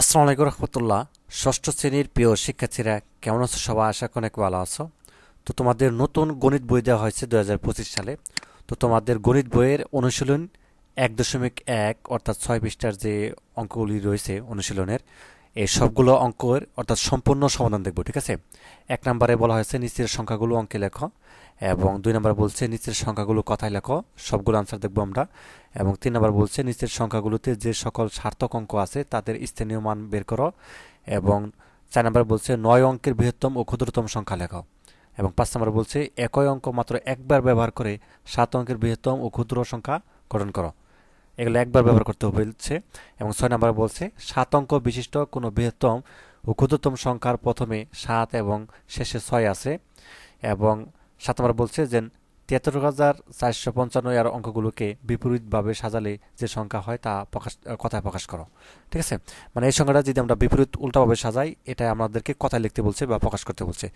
আসসালামু আলাইকুম রহমতুল্লাহ। ষষ্ঠ শ্রেণির প্রিয় শিক্ষার্থীরা, কেমন আছো সবাই? আশা অনেক ভালো আছো। তো তোমাদের নতুন গণিত বই দেওয়া হয়েছে দু হাজার পঁচিশ সালে। তো তোমাদের গণিত বইয়ের অনুশীলন এক দশমিক এক, অর্থাৎ ছয় পৃষ্ঠার যে অঙ্কগুলি রয়েছে অনুশীলনের, এই সবগুলো অঙ্কের অর্থাৎ সম্পূর্ণ সমাধান দেখব, ঠিক আছে? এক নম্বরে বলা হয়েছে নিচের সংখ্যাগুলো অঙ্কে লেখো। এবং দুই নম্বর বলছে, নিচের সংখ্যাগুলো কথায় লেখো, সবগুলো আনসার দেখব আমরা। এবং তিন নম্বর বলছে, নিচের সংখ্যাগুলোতে যে সকল সার্থক অঙ্ক আছে, তাদের স্থানীয় মান বের করো। এবং চার নম্বর বলছে, নয় অঙ্কের বৃহত্তম ও ক্ষুদ্রতম সংখ্যা লেখো। এবং পাঁচ নম্বর বলছে, একই অঙ্ক মাত্র একবার ব্যবহার করে সাত অঙ্কের বৃহত্তম ও ক্ষুদ্র সংখ্যা গঠন করো। এগুলো একবার ব্যবহার করতে বলছে এবং ছয় নম্বর বলছে, সাত অঙ্ক বিশিষ্ট কোনো বৃহত্তম ও ক্ষুদ্রতম সংখ্যার প্রথমে সাত এবং শেষে ছয় আছে। এবং সাত বলছে যে তিয়াত্তর হাজার চারশো পঞ্চান্ন এর অঙ্কগুলোকে বিপরীতভাবে সাজালে যে সংখ্যা হয় তা প্রকাশ কথায় প্রকাশ করো। ঠিক আছে? মানে এই সংখ্যাটা যদি আমরা বিপরীত উল্টাভাবে সাজাই, এটা আমাদেরকে কথায় লিখতে বলছে বা প্রকাশ করতে বলছে।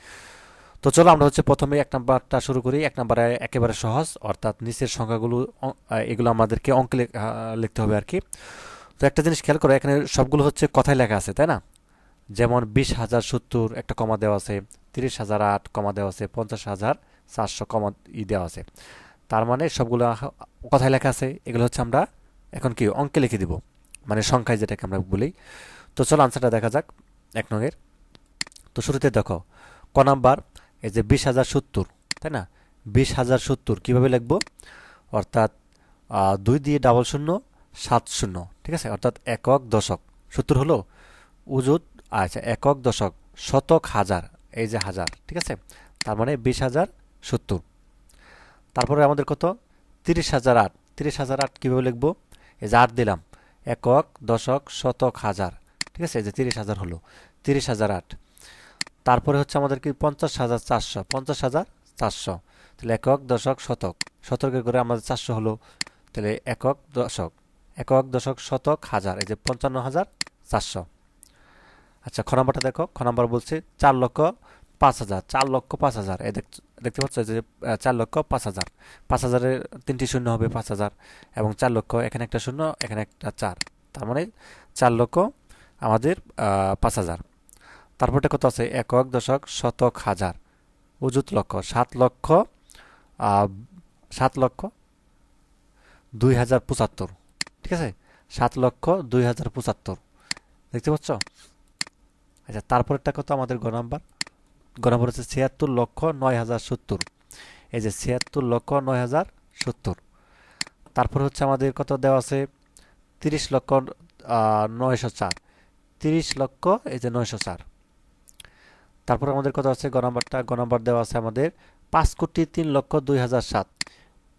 তো চলো আমরা হচ্ছে প্রথমে এক নাম্বারটা শুরু করি। এক নাম্বারে একেবারে সহজ, অর্থাৎ নিচের সংখ্যাগুলো এগুলো আমাদেরকে অঙ্কে লেখ- লিখতে হবে আর কি। তো একটা জিনিস খেয়াল করো, এখানে সবগুলো হচ্ছে কথায় লেখা আছে, তাই না? যেমন বিশ হাজার সত্তর একটা কমা দেওয়া আছে, তিরিশ হাজার আট কমা দেওয়া আছে, পঞ্চাশ হাজার। চারশো কমা ই দেওয়া আছে। তার মানে সবগুলো কথায় লেখা আছে, এগুলো হচ্ছে আমরা এখন কি অঙ্কে লিখে দিব মানে সংখ্যায় যেটাকে আমরা বলি। তো চলো আনসারটা দেখা যাক, এক নঙের তো শুরুতে দেখো, ক নাম্বার, এই যে বিশ হাজার সত্তর, তাই না? বিশ হাজার সত্তর কীভাবে লিখব? অর্থাৎ দুই দিয়ে ডাবল শূন্য, সাত শূন্য, ঠিক আছে? অর্থাৎ একক দশক। সত্তর হলো? উজুত আচ্ছা একক দশক, শতক হাজার, এই যে হাজার, ঠিক আছে? তার মানে বিশ হাজার সত্তর। তারপরে আমাদের কত? তিরিশ হাজার আট। তিরিশ হাজার আট কীভাবে লিখব? এই যে আট দিলাম। একক, দশক, শতক, হাজার। ঠিক আছে? এই যে তিরিশ হাজার হলো। তিরিশ হাজার আট। তারপরে হচ্ছে আমাদের কি? পঞ্চাশ হাজার চারশো। পঞ্চাশ হাজার চারশো। তাহলে একক, দশক, শতক। শতকের করে আমাদের চারশো হলো। তাহলে একক, দশক। একক, দশক, শতক, হাজার। এই যে পঞ্চান্ন হাজার চারশো। আচ্ছা খ নম্বরটা দেখো। খ নম্বর বলছে চার লক্ষ পাঁচ হাজার। চার লক্ষ পাঁচ হাজার। এই দেখ- দেখতে পাচ্ছ যে চার লক্ষ পাঁচ হাজার। পাঁচ হাজারের তিনটি শূন্য হবে পাঁচ হাজার এবং চার লক্ষ এখানে একটা শূন্য, এখানে একটা চার। তার মানে চার লক্ষ আমাদের পাঁচ হাজার। তারপরটা কত আছে? একক দশক শতক হাজার। অযুত লক্ষ, সাত লক্ষ সাত লক্ষ দুই হাজার পঁচাত্তর। ঠিক আছে? সাত লক্ষ দুই হাজার পঁচাত্তর। দেখতে পাচ্ছ? আচ্ছা তারপরেরটা কত আমাদের গ নাম্বার? গ নাম্বার হচ্ছে ছিয়াত্তর লক্ষ নয় হাজার সত্তর। এই যে ছিয়াত্তর লক্ষ নয় হাজার সত্তর। তারপর হচ্ছে আমাদের কত দেওয়া আছে? তিরিশ লক্ষ নয়শো চার। তিরিশ লক্ষ, এই যে নয়শো চার। তারপর আমাদের কত আছে? গ নাম্বারটা, গ দেওয়া আছে আমাদের পাঁচ কোটি তিন লক্ষ দুই হাজার সাত।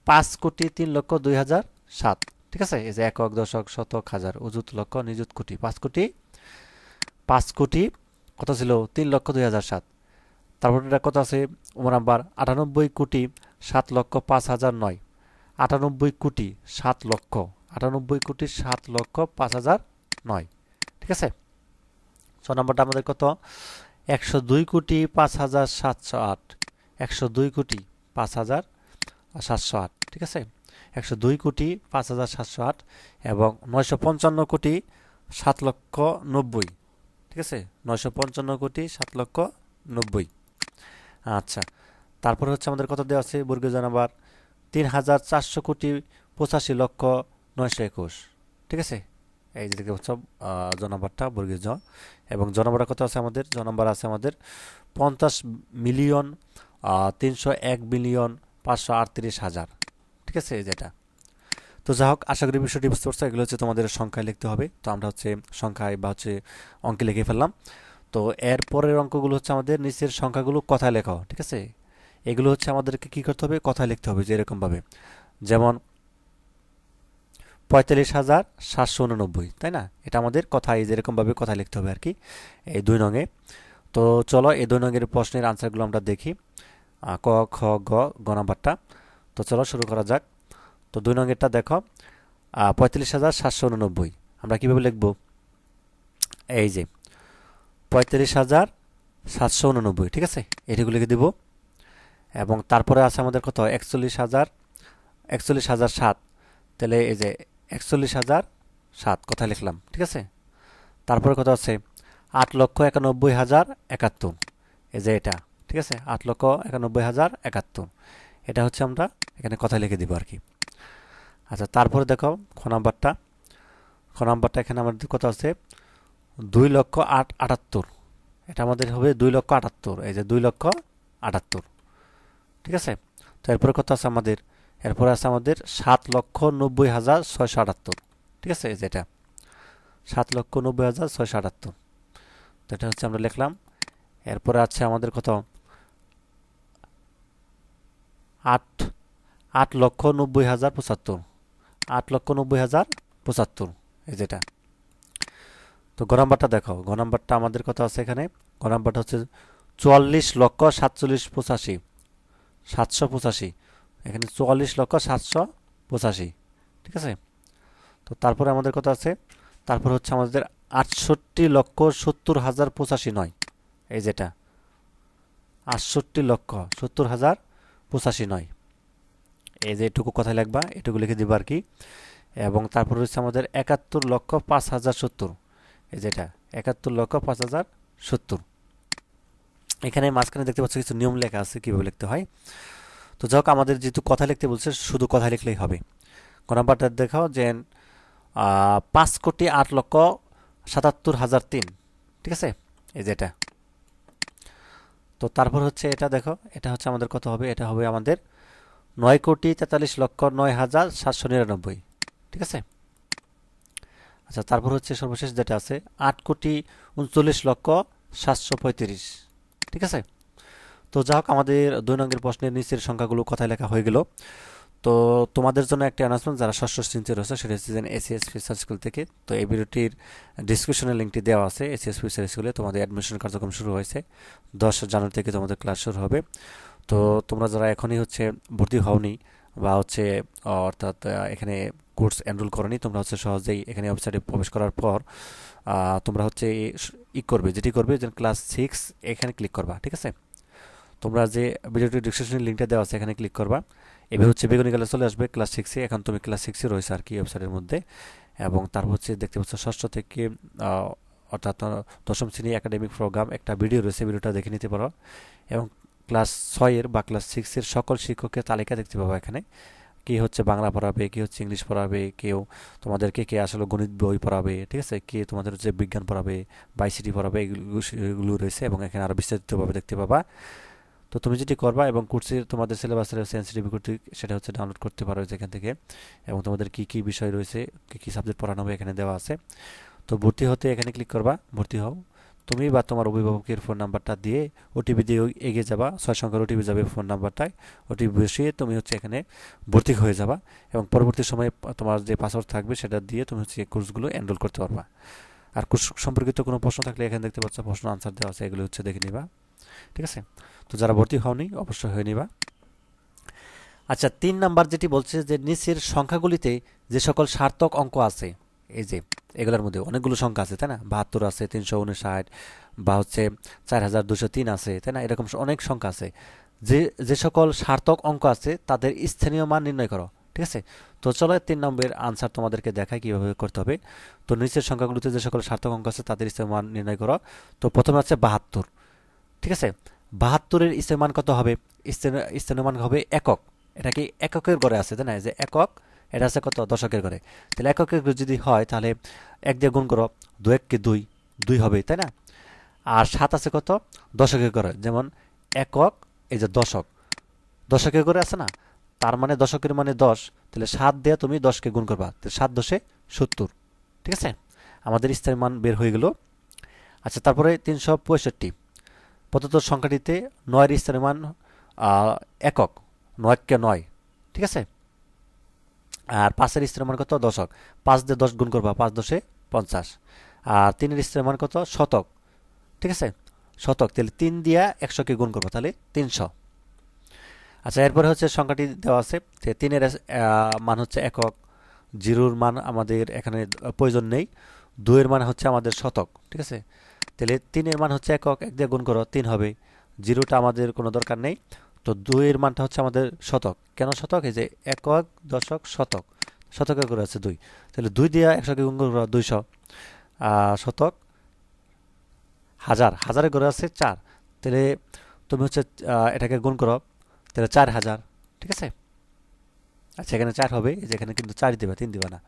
পাঁচ কোটি তিন লক্ষ দুই হাজার সাত। ঠিক আছে? এই যে একক, দশক, শতক, হাজার, অযুত লক্ষ, নিযুত কোটি। পাঁচ কোটি পাঁচ কোটি কত ছিল? তিন লক্ষ দুই হাজার সাত। তারপর এটা কত আছে নাম্বার আটানব্বই কোটি সাত লক্ষ পাঁচ হাজার নয়। আটানব্বই কোটি সাত লক্ষ, আটানব্বই কোটি সাত লক্ষ পাঁচ হাজার নয়। ঠিক আছে? ছ নম্বরটা আমাদের কত? একশো দুই কোটি পাঁচ হাজার সাতশো আট। একশো দুই কোটি পাঁচ হাজার সাতশো আট। ঠিক আছে? একশো দুই কোটি পাঁচ হাজার সাতশো আট এবং নয়শো পঞ্চান্ন কোটি সাত লক্ষ নব্বই। ঠিক আছে? নয়শো পঞ্চান্ন কোটি সাত লক্ষ নব্বই। আচ্ছা। তারপর হচ্ছে আমাদের কত দেওয়া আছে বর্গীয় জানাবার তিন হাজার চারশো কোটি পঁচাশি লক্ষ নয়শো একুশ। ঠিক আছে? এই যে দেখতে পাচ্ছ বর্গীয় জ। এবং জ নাম্বারটা কত আছে আমাদের জ আছে আমাদের পঞ্চাশ মিলিয়ন তিনশো এক বিলিয়ন পাঁচশো আটত্রিশ হাজার। ঠিক আছে? যেটা তো যা হোক, আশা করি বিষয়টি বুঝতে পারছ, এগুলো হচ্ছে তোমাদের সংখ্যায় লিখতে হবে। তো আমরা হচ্ছে সংখ্যায় বা হচ্ছে অঙ্কে লিখে ফেললাম। তো এর পরের অঙ্কগুলো হচ্ছে আমাদের নিচের সংখ্যাগুলো কথায় লেখাও ঠিক আছে? এগুলো হচ্ছে আমাদেরকে কি করতে হবে? কথায় লিখতে হবে যে এরকমভাবে। যেমন, পঁয়তাল্লিশ হাজার সাতশো উননব্বই, তাই না? এটা আমাদের কথা, এই যেরকমভাবে কথায় লিখতে হবে আর কি, এই দুই নঙে। তো চলো, এই দুই নঙের প্রশ্নের আনসারগুলো আমরা দেখি। ক, খ, গ গ নাম্বারটা। তো চলো, শুরু করা যাক। তো দুই নঙেরটা দেখো। পঁয়তাল্লিশ হাজার সাতশো উননব্বই, আমরা কীভাবে লিখব? এই যে পঁয়তাল্লিশ হাজার সাতশো উননব্বই, ঠিক আছে? এটিগুলো লিখে দিব। এবং তারপরে আছে আমাদের কত? একচল্লিশ হাজার একচল্লিশ হাজার সাত। তাহলে এই যে একচল্লিশ হাজার সাত কথা লিখলাম, ঠিক আছে? তারপরে কত আছে? আট লক্ষ একানব্বই হাজার একাত্তর। এই যে এটা, ঠিক আছে? আট লক্ষ একানব্বই হাজার একাত্তর। এটা হচ্ছে আমরা এখানে কথা লিখে দিব আর কি আচ্ছা তারপরে দেখো খ নাম্বারটা। খ নাম্বারটা এখানে আমাদের কত আছে? দুই লক্ষ আট আটাত্তর। এটা আমাদের হবে দুই লক্ষ আটাত্তর, এই যে দুই লক্ষ আটাত্তর। ঠিক আছে? তো এরপরে কত আছে আমাদের? এরপরে আছে আমাদের সাত লক্ষ নব্বই হাজার ছয়শো আটাত্তর। ঠিক আছে? এই যেটা সাত লক্ষ নব্বই হাজার ছয়শো আটাত্তর। তো এটা হচ্ছে আমরা লিখলাম। এরপরে আছে আমাদের কত? আট আট লক্ষ নব্বই হাজার পঁচাত্তর। আট লক্ষ নব্বই হাজার পঁচাত্তর। এই যেটা তো গ নাম্বারটা দেখো গ নাম্বারটা আমাদের কথা আছে এখানে। গ নাম্বারটা হচ্ছে চুয়াল্লিশ লক্ষ সাতচল্লিশ পঁচাশি। সাতশো পঁচাশি। এখানে চুয়াল্লিশ লক্ষ সাতশো পঁচাশি। ঠিক আছে? তো তারপরে আমাদের কথা আছে। তারপর হচ্ছে আমাদের আটষট্টি লক্ষ সত্তর হাজার পঁচাশি নয়। এই যেটা আটষট্টি লক্ষ সত্তর হাজার পঁচাশি নয়। এই যে এটুকু কথা লিখবা এটুকু লিখে দিবা আর কি। এবং তারপর হচ্ছে আমাদের একাত্তর লক্ষ পাঁচ হাজার সত্তর। যেটা একাত্তর লক্ষ পাঁচ হাজার সত্তর। এখানে মাঝখানে দেখতে পাচ্ছ কিছু নিয়ম লেখা আছে, কীভাবে লিখতে হয়। তো যাক আমাদের যেহেতু কথা লিখতে বলছে, শুধু কথা লিখলেই হবে। ক নাম্বারটা দেখাও যে পাঁচ কোটি আট লক্ষ সাতাত্তর হাজার তিন। ঠিক আছে? এই যে এটা। তো তারপর হচ্ছে এটা দেখো, এটা হচ্ছে আমাদের কত হবে? এটা হবে আমাদের নয় কোটি তেতাল্লিশ লক্ষ নয় হাজার সাতশো নিরানব্বই। ঠিক আছে? আচ্ছা তারপর হচ্ছে সর্বশেষ যেটা আছে, আট কোটি উনচল্লিশ লক্ষ সাতশো পঁয়ত্রিশ। ঠিক আছে? তো যা হোক, আমাদের দুই নঙ্গের প্রশ্নের নিচের সংখ্যাগুলো কথায় লেখা হয়ে গেল। তো তোমাদের জন্য একটা অ্যানাউন্সমেন্ট যারা ষষ্ঠ শ্রেণীতে রয়েছে, সেটা হচ্ছে যেন এসিএস ফিচার স্কুল থেকে। তো এই ভিডিওটির ডিসক্রিপশনের লিঙ্কটি দেওয়া আছে এসিএস ফিচার স্কুলে তোমাদের অ্যাডমিশন কার্যক্রম শুরু হয়েছে দশ জানুয়ারি থেকে তোমাদের ক্লাস শুরু হবে। তো তোমরা যারা এখনই হচ্ছে ভর্তি হওনি বা হচ্ছে, অর্থাৎ এখানে কোর্স এনরোল করনি, তোমরা হচ্ছে সহজেই এখানে ওয়েবসাইটে প্রবেশ করার পর তোমরা হচ্ছে ই করবে, যেটি করবে যে ক্লাস সিক্স এখানে ক্লিক করবা, ঠিক আছে? তোমরা যে ভিডিওটির ডিসক্রিপশনের লিঙ্কটা দেওয়া আছে, এখানে ক্লিক করবা। এভাবে হচ্ছে বেগুনি কালার চলে আসবে ক্লাস সিক্সে এখন তুমি ক্লাস সিক্সে রয়েছে আর কি ওয়েবসাইটের মধ্যে। এবং তারপর হচ্ছে দেখতে পাচ্ছ, ষষ্ঠ থেকে অর্থাৎ দশম শ্রেণি একাডেমিক প্রোগ্রাম একটা ভিডিও রয়েছে ভিডিওটা দেখে নিতে পারো। এবং ক্লাস ছয়ের বা ক্লাস সিক্সের সকল শিক্ষকের তালিকা দেখতে পাবো এখানে। কে হচ্ছে বাংলা পড়াবে, কে হচ্ছে ইংলিশ পড়াবে, কেউ তোমাদেরকে কে আসলে গণিত বই পড়াবে, ঠিক আছে? কে তোমাদের হচ্ছে বিজ্ঞান পড়াবে বাইসিটি পড়াবে, এগুলো রয়েছে এবং এখানে আরও বিস্তারিতভাবে দেখতে পাবা। তো তুমি যেটি করবা এবং কোর্সের তোমাদের সিলেবাসের সেন্সিটিভ কর্তৃক সেটা হচ্ছে ডাউনলোড করতে পারো যেখান থেকে। এবং তোমাদের কী কী বিষয় রয়েছে, কী কী সাবজেক্ট পড়ানো হবে এখানে দেওয়া আছে। তো ভর্তি হতে এখানে ক্লিক করবা, ভর্তি হও। তুমি বা তোমার অভিভাবকের ফোন নাম্বারটা দিয়ে ওটিপি দিয়ে এগিয়ে যাবা। ছয় সংখ্যার ওটিপি যাবে ফোন নাম্বারটায় ওটিপি বসিয়ে তুমি হচ্ছে এখানে ভর্তি হয়ে যাবা এবং পরবর্তী সময়ে তোমার যে পাসওয়ার্ড থাকবে সেটা দিয়ে তুমি হচ্ছে কোর্সগুলো এনরোল করতে পারবা। আর কোর্স সম্পর্কিত কোনো প্রশ্ন থাকলে এখানে দেখতে পাচ্ছ প্রশ্ন আনসার দেওয়া আছে, এগুলো হচ্ছে দেখে নিবা। ঠিক আছে? তো যারা ভর্তি হওনি, অবশ্যই হয়ে নিবা। আচ্ছা তিন নাম্বার যেটি বলছে যে নিচের সংখ্যাগুলিতে যে সকল সার্থক অঙ্ক আছে এই যে, এগুলোর মধ্যে অনেকগুলো সংখ্যা আছে, তাই না? বাহাত্তর আছে, তিনশো উনষাট বা হচ্ছে চার হাজার দুশো তিন আছে, তাই না? এরকম অনেক সংখ্যা আছে। যে যে সকল সার্থক অঙ্ক আছে, তাদের স্থানীয় মান নির্ণয় করো, ঠিক আছে? তো চলো তিন নম্বরের আনসার তোমাদেরকে দেখায় কীভাবে করতে হবে। তো নিচের সংখ্যাগুলোতে যে সকল সার্থক অঙ্ক আছে, তাদের স্থানীয় মান নির্ণয় করো। তো প্রথমে আছে বাহাত্তর, ঠিক আছে? বাহাত্তরের স্থানীয় মান কত হবে? স্থানীয় স্থানীয় মান হবে একক। এটা কি এককের গড়ে আছে, তাই না? যে একক এটা আছে কত? দশকের ঘরে। তাহলে এককের যদি হয়, তাহলে এক দিয়ে গুণ করো, দু এককে দুই দুই হবে তাই না? আর সাত আছে কত? দশকের ঘরে। যেমন একক, এই যে দশক। দশকের ঘরে আছে না? তার মানে দশকের মানে দশ। তাহলে সাত দিয়ে তুমি দশকে গুণ করবা। তাহলে সাত দশে সত্তর। ঠিক আছে? আমাদের স্থায়ী মান বের হয়ে গেল। আচ্ছা তারপরে তিনশো পঁয়ষট্টি। প্রদত্ত সংখ্যাটিতে নয়ের স্থায়ী মান একক। নয়কে নয়। ঠিক আছে? আর পাঁচের স্ত্রীর মান কত? দশক। পাঁচ দিয়ে দশ গুণ করবা, পাঁচ দশে পঞ্চাশ। আর তিনের স্ত্রীর মান কত? শতক। ঠিক আছে? শতক। তাহলে তিন দিয়া একশোকে গুণ করব, তাহলে তিনশো। আচ্ছা এরপরে হচ্ছে সংখ্যাটি দেওয়া আছে যে তিনের মান হচ্ছে একক। জিরোর মান আমাদের এখানে প্রয়োজন নেই। দুইয়ের মান হচ্ছে আমাদের শতক। ঠিক আছে? তাহলে তিনের মান হচ্ছে একক। এক দিয়ে গুণ করো, তিন হবে। জিরোটা আমাদের কোনো দরকার নেই। তো দুইয়ের মানটা হচ্ছে আমাদের শতক। কেন শতক? এই যে একক, দশক, শতক। শতকে করে আছে দুই। তাহলে দুই দিয়ে একশোকে গুণ করব দুইশো। শতক হাজার। হাজারে করে আছে চার। তাহলে তুমি হচ্ছে এটাকে গুণ করো। তাহলে চার হাজার। ঠিক আছে? আচ্ছা এখানে চার হবে। এই যে এখানে কিন্তু চার দিবা, তিন দিবা না।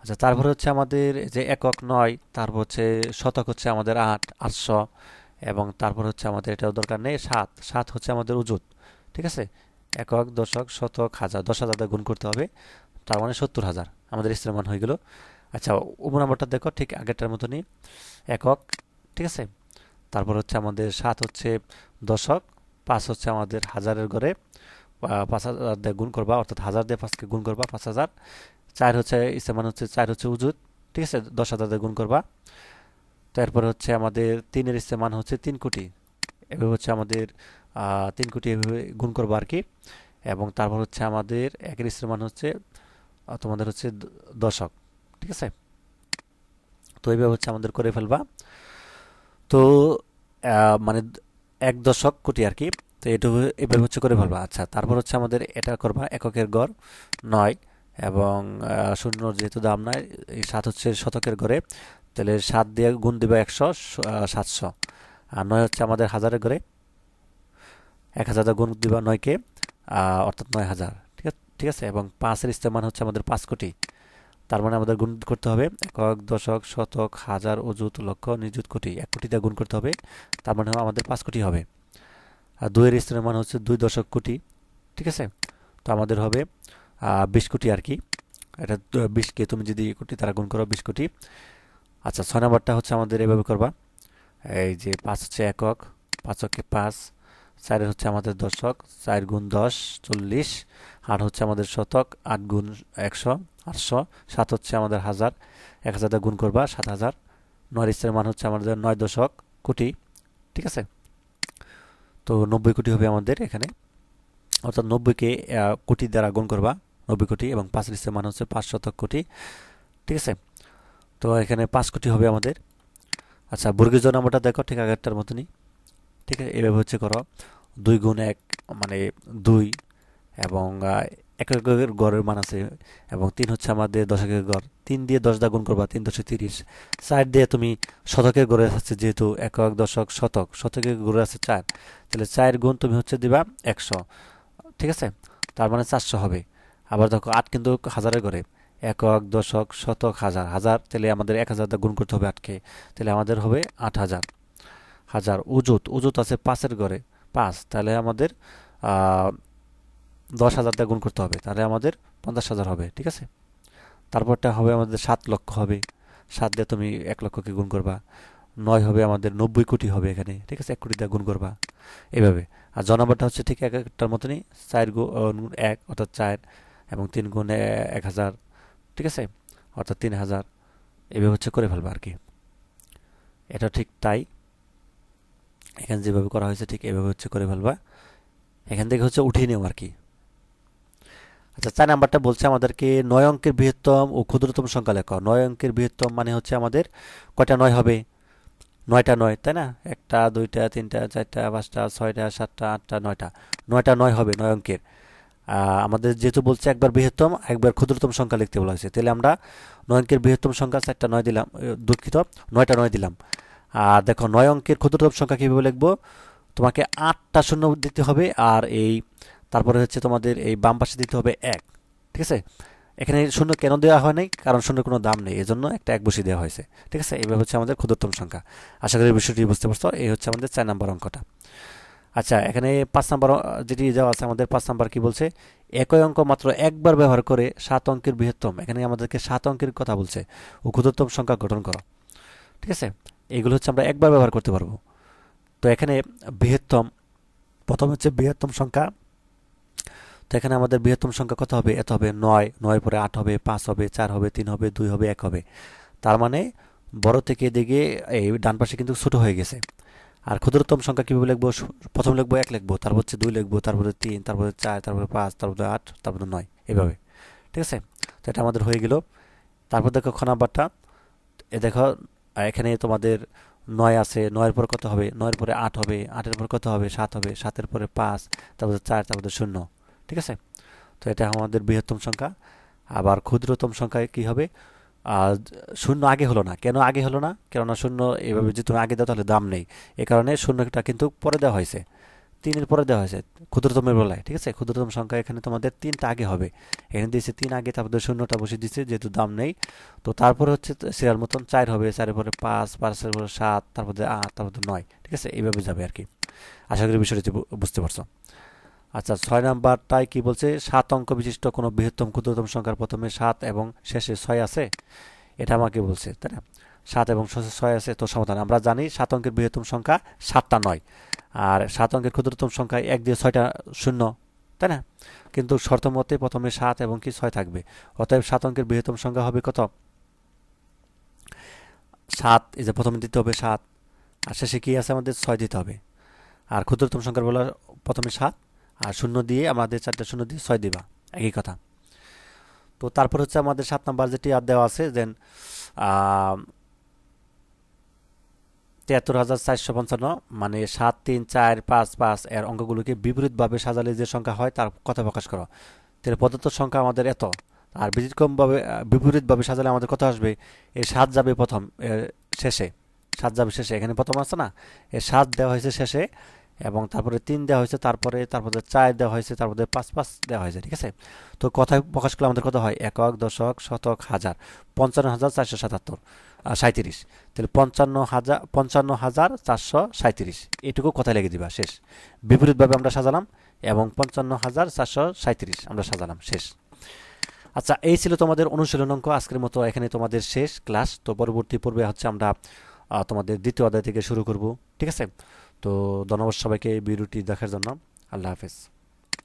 আচ্ছা তারপরে হচ্ছে আমাদের যে একক নয়, তারপর হচ্ছে শতক হচ্ছে আমাদের আট, আটশো। এবং তারপর হচ্ছে আমাদের এটাও দরকার নেই, সাত। সাত হচ্ছে আমাদের উজুত, ঠিক আছে? একক, দশক, শতক, হাজার। দশ হাজার গুণ করতে হবে, তার মানে সত্তর হাজার। আমাদের স্থির মান হয়ে গেল। আচ্ছা উপ নাম্বারটা দেখো, ঠিক আগেরটার মতনই। একক, ঠিক আছে? তারপর হচ্ছে আমাদের সাত হচ্ছে দশক, পাঁচ হচ্ছে আমাদের হাজারের ঘরে পাঁচ হাজার দিয়ে গুণ করবা, অর্থাৎ হাজার দিয়ে পাঁচকে গুণ করবা, পাঁচ হাজার। চার হচ্ছে ইস্তেমান হচ্ছে, চার হচ্ছে উজুত, ঠিক আছে? দশ হাজার দিয়ে গুণ করবা। তারপরে হচ্ছে আমাদের তিনের ইস্তে মান হচ্ছে তিন কোটি। এভাবে হচ্ছে আমাদের তিন কোটি এভাবে গুণ করব আর কি। এবং তারপর হচ্ছে আমাদের একের ইস্তেমান হচ্ছে তোমাদের হচ্ছে দশক, ঠিক আছে? তো এইভাবে হচ্ছে আমাদের করে ফেলবা। তো মানে এক দশক কোটি আর কি। তো এটা এভাবে হচ্ছে করে ফেলবা। আচ্ছা তারপর হচ্ছে আমাদের এটা করবা, এককের গড় নয় এবং শূন্য যেহেতু দাম নাই সাত হচ্ছে শতকের গড়ে। তাহলে সাত দিয়ে গুণ দিবা একশো সাতশো। আর নয় হচ্ছে আমাদের হাজারের ঘরে। এক হাজার গুণ দিবা নয়কে অর্থাৎ নয় হাজার। ঠিক আছে ঠিক আছে? এবং পাঁচের ইস্তেমান হচ্ছে আমাদের পাঁচ কোটি। তার মানে আমাদের গুণ করতে হবে একক, দশক, শতক, হাজার, অযুত, লক্ষ, নিযুত কোটি। এক কোটি দিয়ে গুণ করতে হবে। তার মানে আমাদের পাঁচ কোটি হবে। আর দুইয়ের স্থানের মান হচ্ছে দুই দশক কোটি। ঠিক আছে? তো আমাদের হবে বিশ কোটি আর কি। এটা বিশকে তুমি যদি কোটি তারা গুণ করো, বিশ কোটি। আচ্ছা ছয় নম্বরটা হচ্ছে আমাদের এভাবে করবা। এই যে পাঁচ হচ্ছে একক পাঁচকে পাঁচ, চারের হচ্ছে আমাদের দশক, চার গুণ দশ, চল্লিশ, আট হচ্ছে আমাদের শতক, আট গুণ একশো, আটশো, সাত হচ্ছে আমাদের হাজার, এক হাজারটা গুণ করবা, সাত হাজার। নয় স্তরের মান হচ্ছে আমাদের নয় দশক কোটি, ঠিক আছে? তো নব্বই কোটি হবে আমাদের এখানে। অর্থাৎ নব্বইকে কোটি দ্বারা গুণ করবা, নব্বই কোটি এবং পাঁচ স্তরের মান হচ্ছে পাঁচ শতক কোটি, ঠিক আছে? তো এখানে পাঁচ কোটি হবে আমাদের। আচ্ছা বর্গীয় নাম্বারটা দেখো, ঠিক আগেরটার মতনই। ঠিক আছে, এভাবে হচ্ছে করো। দুই গুণ এক মানে দুই, এবং এক একের গড়ের মান আছে, এবং তিন হচ্ছে আমাদের দশকের গড়। তিন দিয়ে দশ দা গুণ করবা, তিন দশে তিরিশ। চার দিয়ে তুমি শতকের গড়ে আছে যেহেতু একক, দশক, শতক, শতকের গড়ে আছে চার। তাহলে চার গুণ তুমি হচ্ছে দিবা একশো। ঠিক আছে? তার মানে চারশো হবে। আবার দেখো, আট কিন্তু হাজারের গড়ে। একক, দশক, শতক, হাজার। হাজার, তাহলে আমাদের এক হাজারটা গুণ করতে হবে আটকে। তাহলে আমাদের হবে আট হাজার। হাজার উজুত। উজুত আছে পাঁচের গড়ে পাঁচ, তাহলে আমাদের দশ হাজার গুণ করতে হবে। তাহলে আমাদের পঞ্চাশ হাজার হবে, ঠিক আছে? তারপরটা হবে আমাদের সাত লক্ষ হবে। সাত দিয়ে তুমি এক লক্ষকে গুণ করবা। নয় হবে আমাদের নব্বই কোটি হবে এখানে, ঠিক আছে? এক কোটি দিয়ে গুণ করবা। এইভাবে আর জনাবারটা হচ্ছে ঠিক এক একটার মতনই। চার গুণ এক অর্থাৎ চার এবং তিন গুণ এক হাজার। ঠিক আছে? অর্থাৎ তিন হাজার। এভাবে হচ্ছে করে ফেলবা আর কি। এটা ঠিক তাই। এখানে যেভাবে করা হয়েছে ঠিক এভাবে হচ্ছে করে ফেলবা। এখান থেকে হচ্ছে উঠিয়ে নেও আর কি। আচ্ছা চার নাম্বারটা বলছে আমাদেরকে নয় অঙ্কের বৃহত্তম ও ক্ষুদ্রতম সংখ্যা লেখো। নয় অঙ্কের বৃহত্তম মানে হচ্ছে আমাদের কয়টা নয় হবে? নয়টা নয়, তাই না? একটা, দুইটা, তিনটা, চারটা, পাঁচটা, ছয়টা, সাতটা, আটটা, নয়টা। নয়টা নয় হবে নয় অঙ্কের। আমাদের যেহেতু বলছে একবার বৃহত্তম, একবার ক্ষুদ্রতম সংখ্যা লিখতে বলা হয়েছে। তাহলে আমরা নয় অঙ্কের বৃহত্তম সংখ্যা চারটা নয় দিলাম দুঃখিত, নয়টা নয় দিলাম। আর দেখো, নয় অঙ্কের ক্ষুদ্রতম সংখ্যা কীভাবে লিখব? তোমাকে আটটা শূন্য দিতে হবে, আর এই, তারপরে হচ্ছে তোমাদের এই বাম পাশে দিতে হবে এক, ঠিক আছে? এখানে শূন্য কেন দেওয়া হয় নাই? কারণ শূন্যের কোনো দাম নেই, এজন্য একটা এক বসিয়ে দেওয়া হয়েছে, ঠিক আছে? এইভাবে হচ্ছে আমাদের ক্ষুদ্রতম সংখ্যা। আশা করি বিষয়টি বুঝতে পারছ, এই হচ্ছে আমাদের চার নম্বর অঙ্কটা। আচ্ছা এখানে পাঁচ নাম্বার যেটি দেওয়া আছে আমাদের পাঁচ নাম্বার কি বলছে? একই অঙ্ক মাত্র একবার ব্যবহার করে সাত অঙ্কের বৃহত্তম। এখানে আমাদেরকে সাত অঙ্কের কথা বলছে। ও ক্ষুদ্রতম সংখ্যা গঠন করো। ঠিক আছে? এগুলো হচ্ছে আমরা একবার ব্যবহার করতে পারব। তো এখানে বৃহত্তম, প্রথম হচ্ছে বৃহত্তম সংখ্যা। তো এখানে আমাদের বৃহত্তম সংখ্যা কত হবে? এত হবে নয়। নয় পরে আট হবে, পাঁচ হবে, চার হবে, তিন হবে, দুই হবে, এক হবে। তার মানে বড় থেকে দিকে এই ডান পাশে কিন্তু ছোটো হয়ে গেছে। আর ক্ষুদ্রতম সংখ্যা কীভাবে লিখব? প্রথম লিখব এক লিখব, তারপর হচ্ছে দুই লিখব, তারপরে তিন, তারপরে চার, তারপরে পাঁচ, তারপরে আট, তারপরে নয়, এভাবে। ঠিক আছে? তো এটা আমাদের হয়ে গেল। তারপর দেখো খ এ দেখো এখানে তোমাদের নয় আছে, নয়ের পর কত হবে? নয়ের পরে আট হবে, আটের পর কত হবে? সাত হবে, সাতের পরে পাঁচ, তারপরে চার, তারপরে শূন্য। ঠিক আছে? তো এটা আমাদের বৃহত্তম সংখ্যা। আবার ক্ষুদ্রতম সংখ্যায় কি হবে? শূন্য আগে হলো না। কেন আগে হলো না? কেননা শূন্য এভাবে যদি তুমি আগে দাও তাহলে দাম নেই। এ কারণে শূন্যটা কিন্তু পরে দেওয়া হয়েছে। তিনের পরে দেওয়া হয়েছে। ক্ষুদ্রতমের বেলায়, ঠিক আছে? ক্ষুদ্রতম সংখ্যা এখানে তোমাদের তিনটা আগে হবে। এখানে দিয়েছে তিন আগে, তারপরে শূন্যটা বসে দিচ্ছে যেহেতু দাম নেই। তো তারপরে হচ্ছে সিরিয়াল মতন চার হবে। চারের পরে পাঁচ, পাঁচের পরে সাত, তারপরে আট, তারপরে নয়। ঠিক আছে? এইভাবে যাবে আর কি। আশা করি বিষয়টি বুঝতে পারছ। আচ্ছা ছয় নাম্বারটায় কি বলছে? সাত অঙ্ক বিশিষ্ট কোনো বৃহত্তম ক্ষুদ্রতম সংখ্যার প্রথমে সাত এবং শেষে ছয় আছে? এটা আমাকে বলছে, তাই না? সাত এবং শেষে ছয় আছে, তো সমাধান। আমরা জানি সাত অঙ্কের বৃহত্তম সংখ্যা সাতটা নয়, আর সাত অঙ্কের ক্ষুদ্রতম সংখ্যা এক দিয়ে ছয়টা শূন্য, তাই না? কিন্তু শর্ত মতে প্রথমে সাত এবং কি ছয় থাকবে? অতএব সাত অঙ্কের বৃহত্তম সংখ্যা হবে কত? সাত, এই যে প্রথমে দিতে হবে সাত, আর শেষে কী আছে আমাদের? ছয় দিতে হবে। আর ক্ষুদ্রতম সংখ্যার বলা প্রথমে সাত আর শূন্য দিয়ে আমাদের চারটা শূন্য দিয়ে ছয় দিবা। একই কথা। তো তারপর হচ্ছে আমাদের সাত নাম্বার যেটি আর দেওয়া আছে দেন তিয়াত্তর হাজার চারশো পঞ্চান্ন মানে সাত, তিন, চার, পাঁচ পাঁচ এর অঙ্কগুলোকে বিপরীতভাবে সাজালে যে সংখ্যা হয় তার কথা প্রকাশ করো। তাহলে প্রদত্ত সংখ্যা আমাদের এত। আর ব্যতিক্রমভাবে বিপরীতভাবে সাজালে আমাদের কত আসবে? এই সাত যাবে প্রথম, এর শেষে। সাত যাবে শেষে। এখানে প্রথম আছে না? এই সাত দেওয়া হয়েছে শেষে। এবং তারপরে তিন দেওয়া হয়েছে, তারপরে তারপরে চার দেওয়া হয়েছে, তারপরে পাঁচ পাঁচ দেওয়া হয়েছে, ঠিক আছে? তো কথায় প্রকাশ করলে আমাদের কত হয়? একক, দশক, শতক, হাজার। পঞ্চান্ন হাজার চারশো সাতাত্তর সাঁত্রিশ তাহলে পঞ্চান্ন হাজার পঞ্চান্ন হাজার চারশো সাঁত্রিশ এটুকু কথায় লেগে দিবা, শেষ। বিপরীতভাবে আমরা সাজালাম এবং পঞ্চান্ন হাজার চারশো সাঁত্রিশ আমরা সাজালাম, শেষ। আচ্ছা এই ছিল তোমাদের অনুশীলন অঙ্ক। আজকের মতো এখানে তোমাদের শেষ ক্লাস। তো পরবর্তী পর্বে হচ্ছে আমরা তোমাদের দ্বিতীয় অধ্যায় থেকে শুরু করব, ঠিক আছে? তো ধন্যবাদ সবাইকে এই ভিডিওটি দেখার জন্য। আল্লাহ হাফেজ।